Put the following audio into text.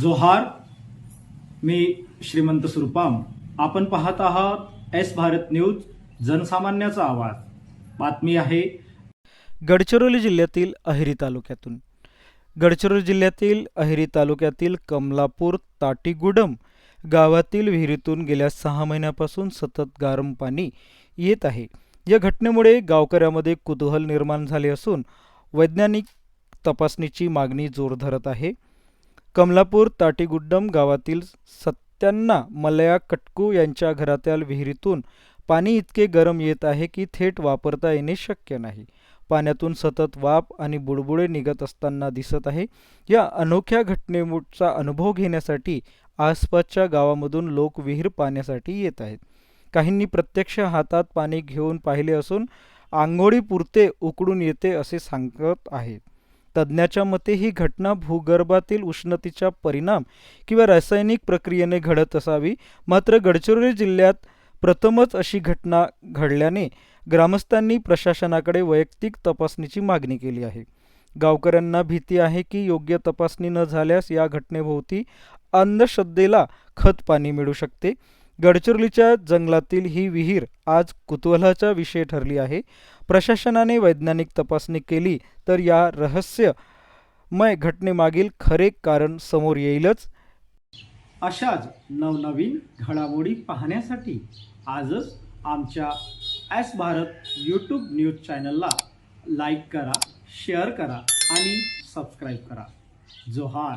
जोहार मी श्रीमंत सुरपाम. आपण पाहत आहात एस भारत न्यूज जनसामान्याचा आवाज. बातमी आहे. गडचिरोली जिल्ह्यातील अहेरी तालुक्यातून. गडचिरोली जिल्ह्यातील अहेरी तालुक्यातील कमलापूर ताटीगुडम गावातील विहिरीतून गेल्या सहा महिन्यापासून सतत गारम पाणी येत आहे. या घटनेमुळे गावकऱ्यामध्ये कुतूहल निर्माण झाले असून वैज्ञानिक तपासणीची मागणी जोर धरत आहे. कमलापूर ताटीगुड्डम गावातील सत्यांना मलया कटकू यांच्या घरातील विहिरीतून पाणी इतके गरम येत आहे की थेट वापरता येणे शक्य नाही. पाण्यातून सतत वाफ आणि बुडबुडे निघत असताना दिसत आहे. या अनोख्या घटनेचा अनुभव घेण्यासाठी आसपासच्या गावामधून लोक विहीर पाण्यासाठी येत आहेत. काहींनी प्रत्यक्ष हातात पाणी घेऊन पाहिले असून आंघोळीपुरते उकडून येते असे सांगत आहेत. तज्ज्ञाच्या मते ही घटना भूगर्भातील उष्णतेचा परिणाम किंवा रासायनिक प्रक्रियेने घडत असावी. मात्र गडचिरोली जिल्ह्यात प्रथमच अशी घटना घडल्याने ग्रामस्थांनी प्रशासनाकडे वैयक्तिक तपासणीची मागणी केली आहे. गावकऱ्यांना भीती आहे की योग्य तपासणी न झाल्यास या घटनेभोवती अंधश्रद्धेला खत पाणी मिळू शकते. गडचिरोलीच्या जंगलातील ही विहीर आज कुतूहलाचा विषय ठरली आहे. प्रशासनाने वैज्ञानिक तपासणी केली तर या रहस्यमय घटनेमागील खरे कारण समोर येईलच. अशाच नवनवीन घडामोडी पाहण्यासाठी आजच आमच्या ॲस भारत यूट्यूब न्यूज चॅनलला लाईक करा शेअर करा आणि सबस्क्राईब करा. जोहार.